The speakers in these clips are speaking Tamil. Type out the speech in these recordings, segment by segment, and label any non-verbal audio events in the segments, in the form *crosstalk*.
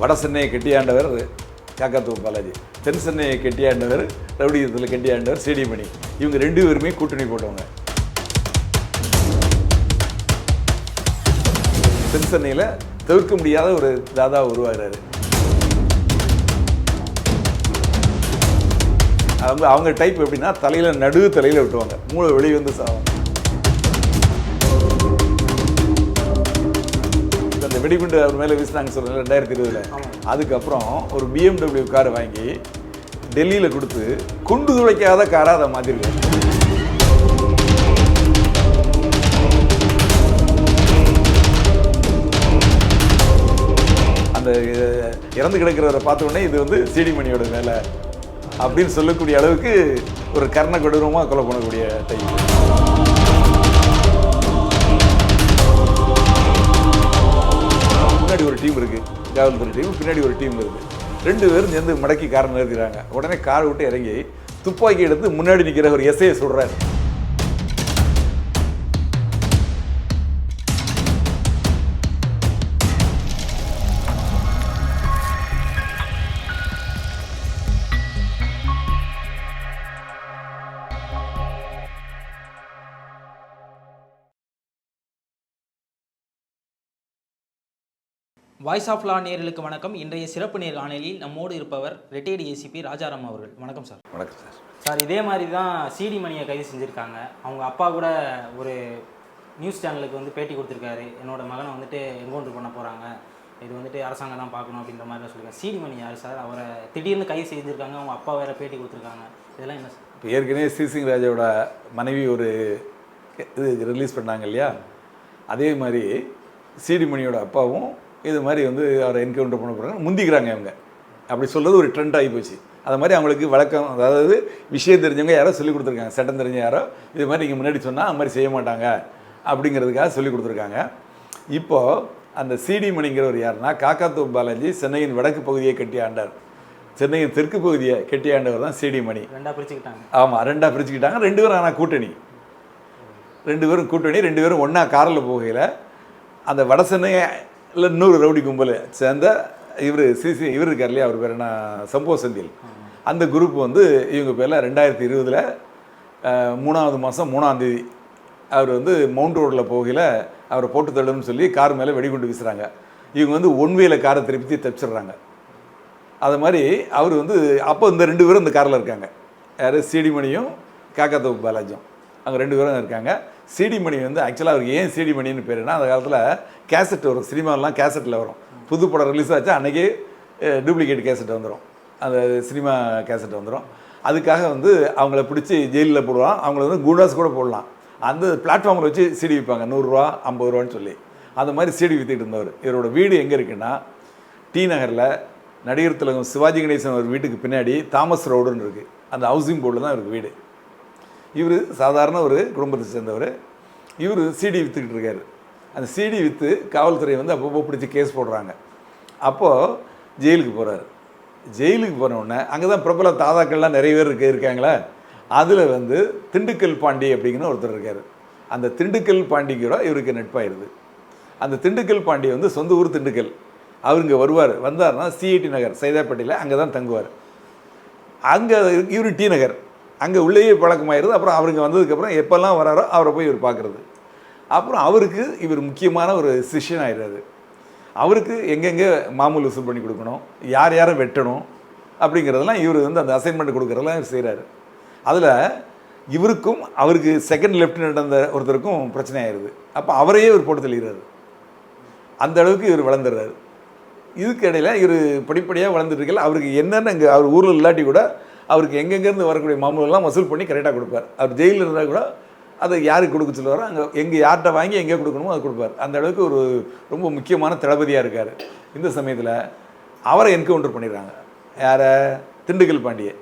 வட சென்னையை கெட்டியாண்டவர் காக்காத்தூ பாலாஜி தென் சென்னையை கெட்டியாண்டவர் ரவுடியத்தில் கெட்டியாண்டவர் சிடிமணி இவங்க ரெண்டு பேருமே கூட்டணி போட்டவங்க. தென் சென்னையில் தவிர்க்க முடியாத ஒரு தாதா உருவாகிறாரு. அவங்க அவங்க டைப் எப்படின்னா தலையில் நடு தலையில் விட்டுவாங்க. மூளை வெளியே வந்து சாவாங்க. வெடிகுண்டு அவர் மேலே வீசினாங்க சொல்கிறேன் ரெண்டாயிரத்தி இருபதுல. அதுக்கப்புறம் ஒரு பிஎம்டபிள்யூ கார் வாங்கி டெல்லியில் கொடுத்து குண்டு துளைக்காத காராக அதை மாற்றிருக்காங்க அந்த இறந்து கிடக்கிறவரை பார்த்த உடனே இது வந்து சிடி மணியோட வேலை அப்படின்னு சொல்லக்கூடிய அளவுக்கு ஒரு கர்ண கொடூரமாக கொலை பண்ணக்கூடிய டைப் முன்னாடி ஒரு டீம் இருக்கு. காவல்துறை டீம் பின்னாடி ஒரு டீம் இருக்கு. ரெண்டு பேரும் சேர்ந்து மடக்கி காரை நிறுத்திடுறாங்க உடனே காரை விட்டு இறங்கி துப்பாக்கி எடுத்து முன்னாடி நிற்கிற ஒரு எஸ்ஐயை சொல்கிறாரு வாய்ஸ் ஆஃப் லா நேயர்களுக்கு வணக்கம். இன்றைய சிறப்பு நேர்காணலில் நம்மோடு இருப்பவர் ரிட்டையர்டு ஏசிபி ராஜாராம் அவர்கள். வணக்கம் சார். வணக்கம் சார். சார் இதே மாதிரி தான் சிடி மணியை கைது செஞ்சுருக்காங்க. அவங்க அப்பா கூட ஒரு நியூஸ் சேனலுக்கு வந்து பேட்டி கொடுத்துருக்காரு. என்னோட மகனை வந்துட்டு என்கவுண்டர் பண்ண போகிறாங்க இது வந்துட்டு அரசாங்கம் தான் பார்க்கணும் அப்படின்ற மாதிரி தான் சொல்லியிருக்காங்க சிடி மணி யார் சார்? அவரை திடீர்னு கைது செஞ்சுருக்காங்க. அவங்க அப்பா வேற பேட்டி கொடுத்துருக்காங்க. இதெல்லாம் என்ன சார்? இப்போ ஏற்கனவே சிசிங் ராஜாவோட மனைவி ஒரு இது ரிலீஸ் பண்ணாங்க இல்லையா? அதே மாதிரி சிடி மணியோட அப்பாவும் இது மாதிரி வந்து அவரை என்கவுண்டர் பண்ண போகிறாங்க முந்திக்கிறாங்க அவங்க அப்படி சொல்றது ஒரு ட்ரெண்ட் ஆகி போச்சு. அது மாதிரி அவங்களுக்கு வழக்கம் அதாவது விஷயம் தெரிஞ்சவங்க யாரோ சொல்லி கொடுத்துருக்காங்க. சட்டம் தெரிஞ்ச யாரோ இது மாதிரி நீங்கள் முன்னாடி சொன்னால் அது மாதிரி செய்ய மாட்டாங்க. அப்படிங்கிறதுக்காக சொல்லி கொடுத்துருக்காங்க. இப்போது அந்த சிடி மணிங்கிறவர் யாருன்னா காக்காத்தூ பாலாஜி சென்னையின் வடக்கு பகுதியை கட்டி ஆண்டார். சென்னையின் தெற்கு பகுதியை கட்டி ஆண்டவர் தான் சிடி மணி. ரெண்டாக பிரிச்சுக்கிட்டாங்க. ஆமாம் ரெண்டாக பிரிச்சுக்கிட்டாங்க. ரெண்டு பேரும் ஆனால் கூட்டணி. ரெண்டு பேரும் கூட்டணி ரெண்டு பேரும் ஒன்றா காரில் போகையில் அந்த வட இல்லை இன்னொரு ரவுடி கும்பல் சேர்ந்த இவர் சிசி இவர் இருக்கார் இல்லையா? அவர் பேர் என்ன? சம்போ செந்தில். அந்த குரூப் வந்து இவங்க பேரில் ரெண்டாயிரத்தி இருபதில் மூணாவது மாதம் மூணாந்தேதி அவர் வந்து மவுண்ட் ரோடில் போகையில் அவரை போட்டு தள்ளுன்னு சொல்லி கார் மேலே வெடிகுண்டு வீசுகிறாங்க இவங்க வந்து ஒன் வேல காரை திருப்பி தப்பிச்சிடுறாங்க. அது மாதிரி அவர் வந்து அப்போ இந்த ரெண்டு பேரும் இந்த காரில் இருக்காங்க. யார்? சீடிமணியும் காக்காத்தோப்பு பாலாஜும் அங்கே ரெண்டு பேரும் இருக்காங்க. சிடி மணி வந்து ஆக்சுவலாக அவருக்கு ஏன் சிடி மணின்னு பேருன்னா அந்த காலத்தில் கேசட் வரும் சினிமாலாம் கேசட்டில் வரும். புது படம் ரிலீஸ் ஆச்சு அன்றைக்கி டூப்ளிகேட் கேசட் வந்துடும் அந்த சினிமா கேசட் வந்துடும் அதுக்காக வந்து அவங்கள பிடிச்சி ஜெயிலில் போடுவான் அவங்கள வந்து குண்டாஸ் கூட போடலாம். அந்த பிளாட்ஃபார்மில் வச்சு சிடி விற்பாங்க நூறுரூவா ஐம்பது ரூபான்னு சொல்லி. அந்த மாதிரி சிடி விற்றுட்டு இருந்தவர். இவரோட வீடு எங்கே இருக்குன்னா டி நகரில் நடிகர் திலகம் சிவாஜி கணேசன் ஒரு வீட்டுக்கு பின்னாடி தாமஸ் ரோடுன்னு இருக்குது அந்த ஹவுசிங் போர்டில் தான் இவருக்கு வீடு. இவர் சாதாரண ஒரு குடும்பத்தை சேர்ந்தவர். இவர் சிடி விற்றுக்கிட்டு இருக்காரு. அந்த சிடி விற்று காவல்துறை வந்து அப்பப்போ பிடிச்சி கேஸ் போடுறாங்க. அப்போது ஜெயிலுக்கு போகிறாரு ஜெயிலுக்கு போனவுடனே அங்கே தான் பிரபல தாதாக்கள்லாம் நிறைய பேர் இருக்க இருக்காங்களே. அதில் வந்து திண்டுக்கல் பாண்டி அப்படிங்கிற ஒருத்தர் இருக்கார். அந்த திண்டுக்கல் பாண்டிக்கூட இவருக்கு நட்பாயிருது அந்த திண்டுக்கல் பாண்டி வந்து சொந்த ஊர் திண்டுக்கல். அவர் இங்கே வருவார். வந்தார்னா சிஐடி நகர் சைதாப்பேட்டையில் அங்கே தான் தங்குவார். அங்கே இவர் டி நகர். அங்கே உள்ளேயே பழக்கமாயிருது. அப்புறம் அவருங்க வந்ததுக்கப்புறம் எப்போல்லாம் வராரோ அவரை போய் இவர் பார்க்குறது. அப்புறம் அவருக்கு இவர் முக்கியமான ஒரு சிஷ்யன் ஆயிடுறாரு. அவருக்கு எங்கெங்கே மாமூல் வசூல் பண்ணி கொடுக்கணும் யார் யாரை வெட்டணும் அப்படிங்கிறதெல்லாம் இவர் வந்து அந்த அசைன்மெண்ட் கொடுக்குறதெல்லாம் இவர் செய்கிறாரு அதில் இவருக்கும் அவருக்கு செகண்ட் லெஃப்டினன்ட் அந்த ஒருத்தருக்கும் பிரச்சனை ஆயிடுது அப்போ அவரையே இவர் போட்டு தெளிகிறாரு அந்த அளவுக்கு இவர் வளர்ந்துடுறாரு. இதுக்கு இடையில இவர் படிப்படியாக வளர்ந்துட்டு இருக்கல. அவருக்கு என்னென்ன இங்கே அவர் ஊரில் இல்லாட்டி கூட அவருக்கு எங்கெங்கேருந்து வரக்கூடிய மாமூலெல்லாம் வசூல் பண்ணி கரெக்டாக கொடுப்பார். அவர் ஜெயிலில் இருந்தால் கூட அதை யாருக்கு கொடுக்க சொல்லுவாரோ அங்கே எங்கே யார்கிட்ட வாங்கி எங்கே கொடுக்கணுமோ அது கொடுப்பார். அந்த அளவுக்கு ஒரு ரொம்ப முக்கியமான தளபதியாக இருக்கார். இந்த சமயத்தில் அவரை என்கவுண்டர் பண்ணிடுறாங்க. யாரை? திண்டுக்கல் பாண்டியை.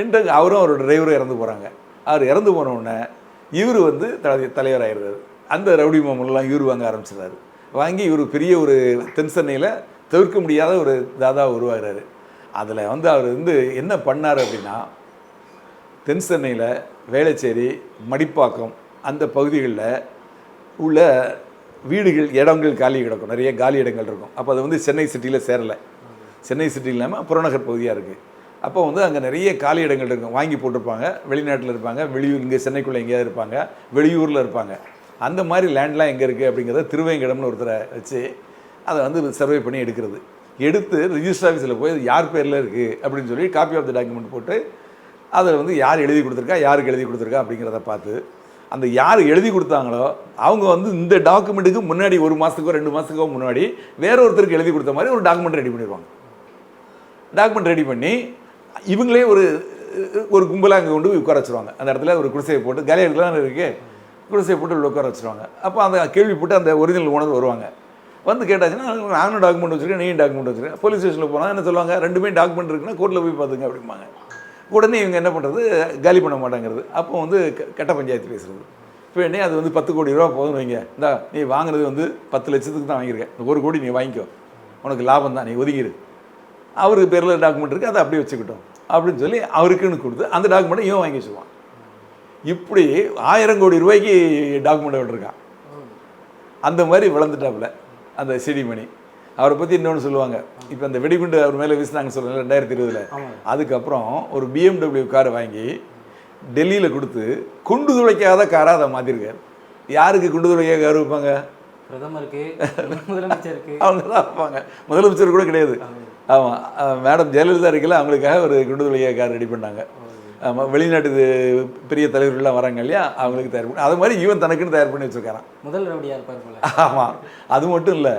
என்று அவரும் அவரோட டிரைவரும் இறந்து போகிறாங்க அவர் இறந்து போன உடனே இவர் வந்து தலை தலைவர் ஆயிடுறாரு அந்த ரவுடி மாமன்லாம் இவர் வாங்க ஆரம்பிச்சிடுறாரு. வாங்கி இவர் பெரிய ஒரு தென் சென்னையில் தவிர்க்க முடியாத ஒரு தாதா உருவாகிறாரு. அதில் வந்து அவர் வந்து என்ன பண்ணார் அப்படின்னா தென் சென்னையில் வேளச்சேரி மடிப்பாக்கம் அந்த பகுதிகளில் உள்ள வீடுகள் இடங்கள் காலி கிடக்கும். நிறைய காலி இடங்கள் இருக்கும். அப்போ அது வந்து சென்னை சிட்டியில் சேரலை. சென்னை சிட்டி இல்லாமல் புறநகர் பகுதியாக இருக்குது அப்போ வந்து அங்கே நிறைய காலி இடங்கள் இருக்கும். வாங்கி போட்டிருப்பாங்க. வெளிநாட்டில் இருப்பாங்க. வெளியூர் இங்கே சென்னைக்குள்ளே எங்கேயாவது இருப்பாங்க. வெளியூரில் இருப்பாங்க. அந்த மாதிரி லேண்ட்லாம் எங்கே இருக்குது அப்படிங்கிறத திருவேங்கடம்னு ஒருத்தரை வச்சு அதை வந்து சர்வே பண்ணி எடுக்கிறது. எடுத்து ரிஜிஸ்டர் ஆஃபீஸில் போய் யார் பேரில் இருக்குது அப்படின்னு சொல்லி காப்பி ஆஃப் த டாக்குமெண்ட் போட்டு அதில் வந்து யார் எழுதி கொடுத்துருக்கா யாருக்கு எழுதி கொடுத்துருக்கா அப்படிங்கிறத பார்த்து அந்த யார் எழுதி கொடுத்தாங்களோ அவங்க வந்து இந்த டாக்குமெண்ட்டுக்கு முன்னாடி ஒரு மாதத்துக்கோ ரெண்டு மாதத்துக்கோ முன்னாடி வேற ஒருத்தருக்கு எழுதி கொடுத்த மாதிரி ஒரு டாக்குமெண்ட் ரெடி பண்ணிடுவாங்க. டாக்குமெண்ட் ரெடி பண்ணி இவங்களே ஒரு ஒரு கும்பலாக அங்கே கொண்டு போய் உட்கார வச்சுருவாங்க. அந்த இடத்துல ஒரு குடிசையை போட்டு கேலரிலாம் இருக்குது குடிசையை போட்டு உள்ள உட்கார வச்சுருவாங்க. அப்போ அந்த கேள்வி போட்டு அந்த ஒரிஜினல் ஓனர் வருவாங்க. வந்து கேட்டாச்சுன்னா நானும் டாக்குமெண்ட் வச்சுருக்கேன் நீயும் டாக்குமெண்ட் வச்சுருக்கேன் போலீஸ் ஸ்டேஷனில் போனால் என்ன சொல்லுவாங்க? ரெண்டுமே டாக்குமெண்ட் இருக்குன்னா கோர்ட்டில் போய் பார்த்துங்க அப்படிம்பாங்க. உடனே இவங்க என்ன பண்ணுறது காலி பண்ண மாட்டாங்கிறது. அப்போ வந்து கெட்ட கட்ட பஞ்சாயத்து பேசுகிறது இப்போ என்ன அது வந்து பத்து கோடி ரூபா போதும்னு வைங்க. இந்தா நீ வாங்குறது வந்து பத்து லட்சத்துக்கு தான் வாங்கியிருக்கேன். ஒரு கோடி நீ வாங்கிக்கோ. உனக்கு லாபம் தான் நீ ஒதுங்கிடு அவருக்கு பேரில் டாக்குமெண்ட் இருக்குது அதை அப்படியே வச்சுக்கிட்டோம். அப்படின்னு சொல்லி அவருக்குன்னு கொடுத்து அந்த டாக்குமெண்ட்டை இவன் வாங்கி வச்சுருவான். இப்படி ஆயிரம் கோடி ரூபாய்க்கு டாக்குமெண்ட் விட்டுருக்கான். அந்த மாதிரி விளந்துட்டாப்புல அந்த செடிமணி அவரை பற்றி இன்னொன்று சொல்லுவாங்க. இப்போ அந்த வெடிகுண்டு அவர் மேலே வீசினாங்க சொல்லுங்கள் ரெண்டாயிரத்தி இருபதில். அதுக்கப்புறம் ஒரு பிஎம்டபிள்யூ கார் வாங்கி டெல்லியில் கொடுத்து குண்டு துளைக்காத காராக அதை மாற்றிருக்காரு யாருக்கு குண்டு துளைக்காத கார் வைப்பாங்க? பிரதமருக்கு முதலமைச்சருக்கு. *laughs* அவங்க தான் வைப்பாங்க. முதலமைச்சர் கூட கிடையாது. ஆமாம் மேடம் ஜெயலலிதா இருக்கல அவங்களுக்காக ஒரு குண்டு துளைக்காத கார் ரெடி பண்ணாங்க. வெளிநாட்டு பெரிய தலைவர்கள்லாம் வராங்க இல்லையா? அவங்களுக்கு தயார் பண்ணி அது மாதிரி ஈவன் தனக்குன்னு தயார் பண்ணி வச்சுருக்காரான் முதல் ரவுடியாக இருப்பார் போல. ஆமாம் அது மட்டும் இல்லை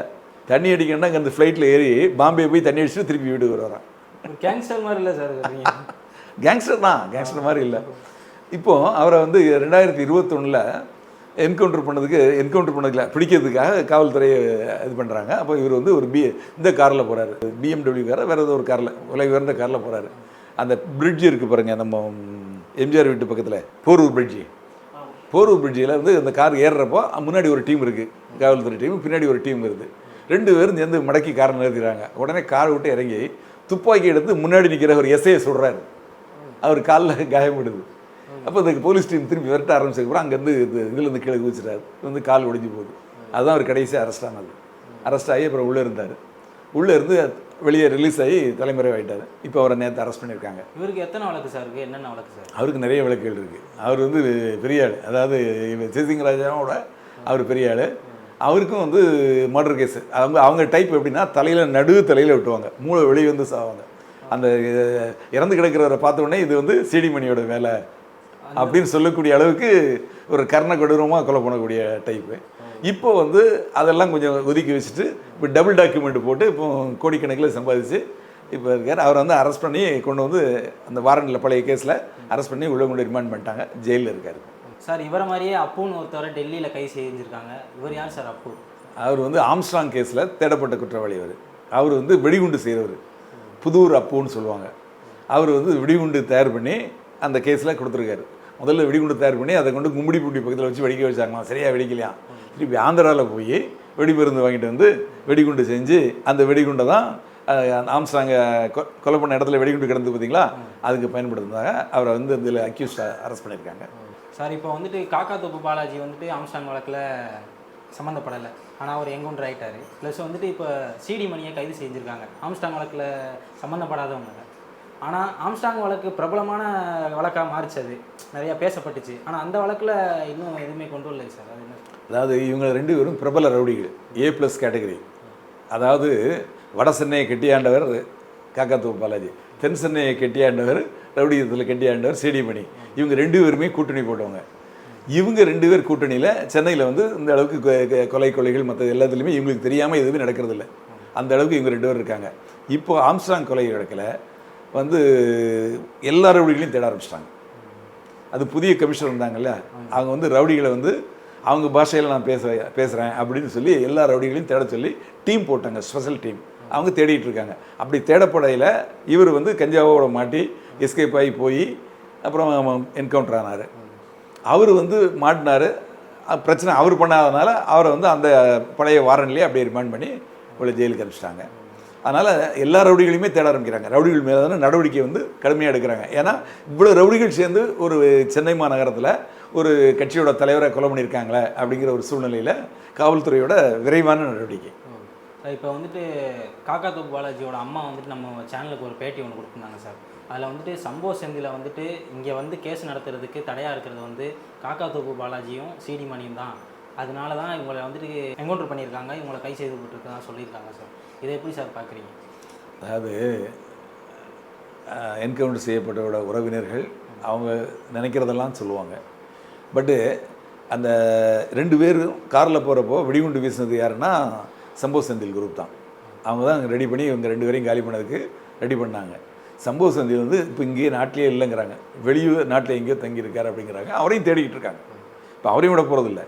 தண்ணி அடிக்கணும்னா அங்கே அந்த ஃப்ளைட்டில் ஏறி பாம்பே போய் தண்ணி அடிச்சுட்டு திருப்பி வீட்டுக்கு வருவாரான் கேங்ஸ்டர் மாதிரி இல்லை சார் கேங்ஸ்டர் *laughs* தான் கேங்ஸ்டர் மாதிரி இல்லை. இப்போ அவரை வந்து ரெண்டாயிரத்தி இருபத்தொன்னில் என்கவுண்டர் பண்ணதுக்கு என்கவுண்டர் பண்ணதுல பிடிக்கிறதுக்காக காவல்துறை இது பண்ணுறாங்க அப்போ இவர் வந்து ஒரு பி இந்த காரில் போகிறாரு பிஎம்டபிள்யூ காரில் வேறு ஏதோ ஒரு காரில் உலக உயர்ந்த காரில் போகிறாரு அந்த பிரிட்ஜ் இருக்குது பாருங்க நம்ம எம்ஜிஆர் வீட்டு பக்கத்தில் போரூர் பிரிட்ஜி போரூர் பிரிட்ஜில் வந்து அந்த கார் ஏறுறப்போ முன்னாடி ஒரு டீம் இருக்குது காவல்துறை டீம் பின்னாடி ஒரு டீம் இருக்குது ரெண்டு பேரும் சேர்ந்து மடக்கி காரை நிறுத்திடுறாங்க. உடனே காரை விட்டு இறங்கி துப்பாக்கி எடுத்து முன்னாடி நிற்கிற ஒரு எஸ்ஐயை சொல்கிறாரு அவர் காலில் காயப்படுது. அப்போ இந்த போலீஸ் டீம் திரும்பி விரட்ட ஆரம்பிச்சதுக்கப்புறம் அங்கேருந்து இது இதுலேருந்து கீழே குதிச்சிட்டாரு. வந்து கால் ஒடிஞ்சு போகுது. அதுதான் அவர் கடைசியாக அரெஸ்ட் ஆனது. அரெஸ்ட் ஆகி அப்புறம் உள்ளே இருந்தார். உள்ளே இருந்து வெளியே ரிலீஸ் ஆகி தலைமுறை ஆகிட்டார் இப்போ அவரை நேற்று அரெஸ்ட் பண்ணியிருக்காங்க. இவருக்கு எத்தனை வழக்கு சார் இருக்கு என்னென்ன வழக்கு சார் அவருக்கு நிறைய விளக்குகள் இருக்குது அவர் வந்து பெரிய ஆள். அதாவது சிசிங் ராஜாவோட அவர் பெரிய ஆள். அவருக்கும் வந்து மர்டர் கேஸ் அவங்க அவங்க டைப் எப்படின்னா தலையில் நடு தலையில் விட்டுவாங்க. மூளை வெளியே வந்து சாவாங்க. அந்த இறந்து கிடக்கிறவரை பார்த்த உடனே இது வந்து சிடிமணியோட வேலை அப்படின்னு சொல்லக்கூடிய அளவுக்கு ஒரு கர்ண கொடூரமாக கொலை பண்ணக்கூடிய டைப்பு இப்போ வந்து அதெல்லாம் கொஞ்சம் ஒதுக்கி வச்சுட்டு இப்போ டபுள் டாக்குமெண்ட் போட்டு இப்போ கோடிக்கணக்கில் சம்பாதிச்சு இப்போ இருக்கார். அவரை வந்து அரெஸ்ட் பண்ணி கொண்டு வந்து அந்த வாரண்டில் பழைய கேஸில் அரெஸ்ட் பண்ணி உள்ள கொண்டு ரிமாண்ட் பண்ணிட்டாங்க. ஜெயிலில் இருக்கார். சார் இவரை மாதிரியே அப்புன்னு ஒருத்தவரை டெல்லியில் கைது செஞ்சிருக்காங்க. இவர் யார் சார் அப்பு? அவர் வந்து ஆம்ஸ்ட்ராங் கேஸில் தேடப்பட்ட குற்றவாளி அவர் அவர் வந்து வெடிகுண்டு செய்கிறவர் புதூர் அப்புன்னு சொல்லுவாங்க. அவர் வந்து வெடிகுண்டு தயார் பண்ணி அந்த கேஸில் கொடுத்துருக்காரு. முதல்ல வெடிகுண்டு தயார் பண்ணி அதை கொண்டு கும்மிடிப்பூண்டி பக்கத்தில் வச்சு வெடிக்க வச்சாங்களாம். சரியாக வெடிக்கலையாம் திருப்பி ஆந்திராவில் போய் வெடிமருந்து வாங்கிட்டு வந்து வெடிகுண்டு செஞ்சு அந்த வெடிகுண்டை தான் ஆம்ஸ்டாங்க கொ கொலை பண்ண இடத்துல வெடிகுண்டு கிடந்து பார்த்தீங்களா? அதுக்கு பயன்படுத்தினாங்க அவரை வந்து இதில் அக்யூஸ் அரெஸ்ட் பண்ணியிருக்காங்க. சார் இப்போ வந்துட்டு காக்கா தோப்பு பாலாஜி வந்துட்டு ஆம்ஸ்டாங் வழக்கில் சம்மந்தப்படலை. ஆனால் அவர் எங்கொன்று ஆகிட்டார் ப்ளஸ் வந்துட்டு இப்போ சிடி மணியை கைது செஞ்சுருக்காங்க. ஆம்ஸ்டாங் வழக்கில் சம்மந்தப்படாதவங்க ஆனால் ஆம்ஸ்டாங் வழக்கு பிரபலமான வழக்காக மாறிச்சு அது நிறையா பேசப்பட்டுச்சு. ஆனால் அந்த வழக்கில் இன்னும் எதுவுமே கொண்டு வரலை சார். அது என்ன? அதாவது இவங்க ரெண்டு பேரும் பிரபல ரவுடிகள். ஏ ப்ளஸ் கேட்டகரி அதாவது வட சென்னையை கெட்டியாண்டவர் காக்காத்தூர் பாலாஜி. தென் சென்னையை கெட்டியாண்டவர் ரவுடியத்தில் கெட்டியாண்டவர் சிடிமணி இவங்க ரெண்டு பேருமே கூட்டணி போட்டவங்க. இவங்க ரெண்டு பேர் கூட்டணியில் சென்னையில் வந்து இந்த அளவுக்கு கொலை கொலைகள் மற்ற எல்லாத்துலேயுமே இவங்களுக்கு தெரியாமல் எதுவுமே நடக்கிறதில்ல. அந்த அளவுக்கு இவங்க ரெண்டு பேர் இருக்காங்க. இப்போ ஆம்ஸ்டாங் கொலை வழக்கில் வந்து எல்லா ரவுடிகளையும் தேட ஆரம்பிச்சிட்டாங்க. அது புதிய கமிஷனர் இருந்தாங்கல்ல அவங்க வந்து ரவுடிகளை வந்து அவங்க பாஷையில் நான் பேச பேசுகிறேன் அப்படின்னு சொல்லி எல்லா ரவுடிகளையும் தேட சொல்லி டீம் போட்டாங்க ஸ்பெஷல் டீம். அவங்க தேடிட்டு இருக்காங்க. அப்படி தேடப்படையில் இவர் வந்து கஞ்சாவோட மாட்டி எஸ்கேப் ஆகி போய் அப்புறம் என்கவுண்டர் ஆனார். அவர் வந்து மாட்டினார். பிரச்சனை அவர் பண்ணாதனால அவரை வந்து அந்த பழைய வாரன்லேயே அப்படியே ரிமாண்ட் பண்ணி உள்ள ஜெயிலுக்கு அனுப்பிச்சிட்டாங்க. அதனால் எல்லா ரவுடிகளையுமே தேட ஆரம்பிக்கிறாங்க. ரவுடிகள் மேலே தானே நடவடிக்கை வந்து கடுமையாக எடுக்கிறாங்க. ஏன்னா இவ்வளோ ரவுடிகள் சேர்ந்து ஒரு சென்னை மாநகரத்தில் ஒரு கட்சியோட தலைவரை கொலை பண்ணியிருக்காங்களே அப்படிங்கிற ஒரு சூழ்நிலையில் காவல்துறையோட விரைவான நடவடிக்கை. இப்போ வந்துட்டு காக்கா தோப்பு பாலாஜியோட அம்மா வந்துட்டு நம்ம சேனலுக்கு ஒரு பேட்டி ஒன்று கொடுத்துருந்தாங்க சார். அதில் வந்துட்டு சம்போ செந்தில் வந்துட்டு இங்கே வந்து கேஸ் நடத்துறதுக்கு தடையாக இருக்கிறது வந்து காக்கா தோப்பு பாலாஜியும் சிடி மணியும் தான். அதனால தான் இவங்களை வந்துட்டு என்கவுண்டர் பண்ணியிருக்காங்க. இவங்களை கை செய்து விட்டுருக்கதான் சொல்லியிருக்காங்க சார். இதை எப்படி சார் பார்க்குறீங்க? அதாவது என்கவுண்டர் செய்யப்பட்டவோட உறவினர்கள் அவங்க நினைக்கிறதெல்லாம் சொல்லுவாங்க. பட்டு அந்த ரெண்டு பேரும் காரில் போகிறப்போ வெடிகுண்டு வீசினது யாருன்னா சம்பவ செந்தில் குரூப் தான். அவங்க தான் ரெடி பண்ணி இவங்க ரெண்டு பேரையும் காலி பண்ணதுக்கு ரெடி பண்ணாங்க. சம்பவ செந்தில் வந்து இப்போ இங்கேயே நாட்டிலே இல்லைங்கிறாங்க. வெளியூர் நாட்டில் எங்கேயோ தங்கியிருக்காரு அப்படிங்கிறாங்க. அவரையும் தேடிக்கிட்டு இருக்காங்க. இப்போ அவரையும் விட போகிறதில்ல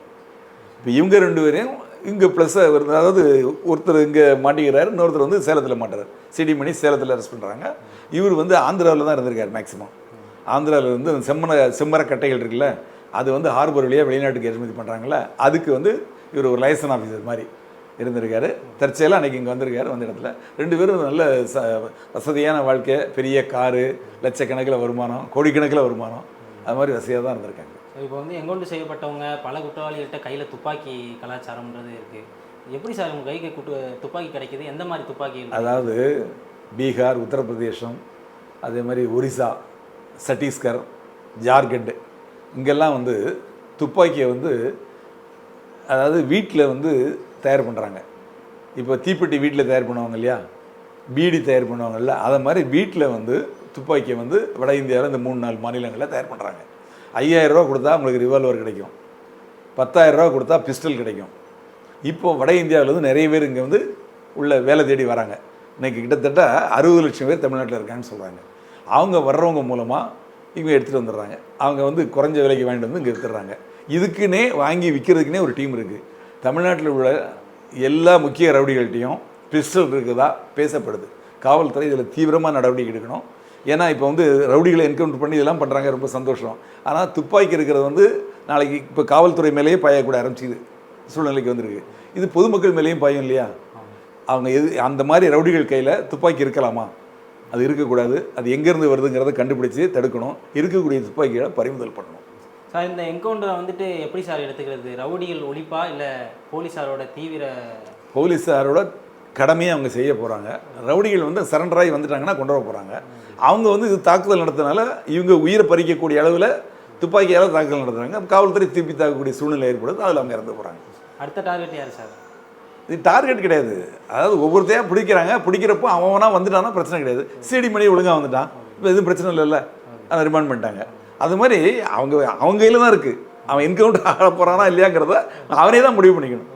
இப்போ இவங்க ரெண்டு பேரையும் இங்கே ப்ளஸ்ஸை அதாவது ஒருத்தர் இங்கே மாட்டிக்கிறாரு இன்னொருத்தர் வந்து சேலத்தில் மாட்டுறாரு. சிடிமணி சேலத்தில் அரெஸ்ட் பண்ணுறாங்க இவர் வந்து ஆந்திராவில் தான் இருந்திருக்காரு மேக்ஸிமம் ஆந்திராவில் வந்து அந்த செம்மர செம்மர கட்டைகள் இருக்குல்ல அது வந்து ஹார்பர் வழியாக வெளிநாட்டுக்கு ஏற்றுமதி பண்ணுறாங்கள அதுக்கு வந்து இவர் ஒரு லைசன் ஆஃபீஸர் மாதிரி இருந்திருக்காரு. தற்செயலாக அன்றைக்கி இங்கே வந்திருக்காரு வந்த இடத்துல. ரெண்டு பேரும் நல்ல ச வசதியான வாழ்க்கை பெரிய காரு லட்சக்கணக்கில் வருமானம் கோடிக்கணக்கில் வருமானம் அது மாதிரி வசதியாக தான் இருந்திருக்காங்க. இப்போ வந்து எங்கொண்டு செய்யப்பட்டவங்க பல குற்றவாளிகிட்ட கையில் துப்பாக்கி கலாச்சாரம்ன்றது இருக்குது எப்படி சார் உங்கள் கைக்கு குட்டு துப்பாக்கி கிடைக்கிது? எந்த மாதிரி துப்பாக்கி அதாவது பீகார் உத்தரப்பிரதேசம் அதே மாதிரி ஒரிசா சத்தீஸ்கர் ஜார்க்கண்டு இங்கெல்லாம் வந்து துப்பாக்கியை வந்து அதாவது வீட்டில் வந்து தயார் பண்ணுறாங்க இப்போ தீப்பெட்டி வீட்டில் தயார் பண்ணுவாங்க இல்லையா? பீடி தயார் பண்ணுவாங்கல்ல அதை மாதிரி வீட்டில் வந்து துப்பாக்கியை வந்து வட இந்தியாவில் இந்த மூணு நாலு மாநிலங்களில் தயார் பண்ணுறாங்க ஐயாயிரரூவா கொடுத்தா உங்களுக்கு ரிவால்வர் கிடைக்கும். பத்தாயிரரூவா கொடுத்தா பிஸ்டல் கிடைக்கும். இப்போ வட இந்தியாவிலேருந்து நிறைய பேர் இங்கே வந்து உள்ள வேலை தேடி வராங்க. இன்னைக்கு கிட்டத்தட்ட அறுபது லட்சம் பேர் தமிழ்நாட்டில் இருக்காங்கன்னு சொல்கிறாங்க அவங்க வர்றவங்க மூலமாக இவங்க எடுத்துகிட்டு வந்துடுறாங்க. அவங்க வந்து குறைஞ்ச விலைக்கு வாங்கிட்டு வந்து இங்கே எடுத்துடுறாங்க இதுக்குன்னே வாங்கி விற்கிறதுக்குனே ஒரு டீம் இருக்குது தமிழ்நாட்டில் உள்ள எல்லா முக்கிய ரவுடிகள்கிட்டையும் பிஸ்டல் இருக்குதா பேசப்படுது. காவல்துறை இதில் தீவிரமாக நடவடிக்கை எடுக்கணும். ஏன்னா இப்போ வந்து ரவுடிகளை என்கவுண்டர் பண்ணி இதெல்லாம் பண்ணுறாங்க ரொம்ப சந்தோஷம். ஆனால் துப்பாக்கி இருக்கிறது வந்து நாளைக்கு இப்போ காவல்துறை மேலேயே பாயக்கூட ஆரம்பிச்சிது. சூழ்நிலைக்கு வந்திருக்கு. இது பொதுமக்கள் மேலேயும் பாயும் இல்லையா? அவங்க எது அந்த மாதிரி ரவுடிகள் கையில் துப்பாக்கி இருக்கலாமா அது இருக்கக்கூடாது. அது எங்கேருந்து வருதுங்கிறத கண்டுபிடிச்சு தடுக்கணும். இருக்கக்கூடிய துப்பாக்கிகளை பறிமுதல் பண்ணணும். சார் இந்த என்கவுண்டரை வந்துட்டு எப்படி சார் எடுத்துக்கிறது? ரவுடிகள் ஒழிப்பா? இல்லை போலீஸாரோட தீவிர போலீஸாரோட கடமையை அவங்க செய்ய போகிறாங்க ரவுடிகள் வந்து சரண்டர் ஆகி வந்துட்டாங்கன்னா கொண்டு வர போகிறாங்க அவங்க வந்து இது தாக்குதல் நடத்தினால இவங்க உயிரை பறிக்கக்கூடிய அளவில் துப்பாக்கியால் தாக்குதல் நடத்துறாங்க. காவல்துறை திருப்பி தாக்கக்கூடிய சூழ்நிலை ஏற்படுது. அதில் அவங்க இறந்து போகிறாங்க அடுத்த டார்கெட் யார் சார் இது டார்கெட் கிடையாது. அதாவது ஒவ்வொருத்தையும் பிடிக்கிறாங்க. பிடிக்கிறப்போ அவனா வந்துட்டானா பிரச்சனை கிடையாது. சிடி மணி ஒழுங்காக வந்துட்டான். இப்போ எதுவும் பிரச்சனை இல்லைல்ல. அதை ரிமாண்ட் பண்ணிட்டாங்க. அது மாதிரி அவங்க அவங்க கையில் தான் இருக்குது அவன் என்கவுண்டர் ஆக போகிறானா இல்லையாங்கிறத அவனே தான் முடிவு பண்ணிக்கணும்.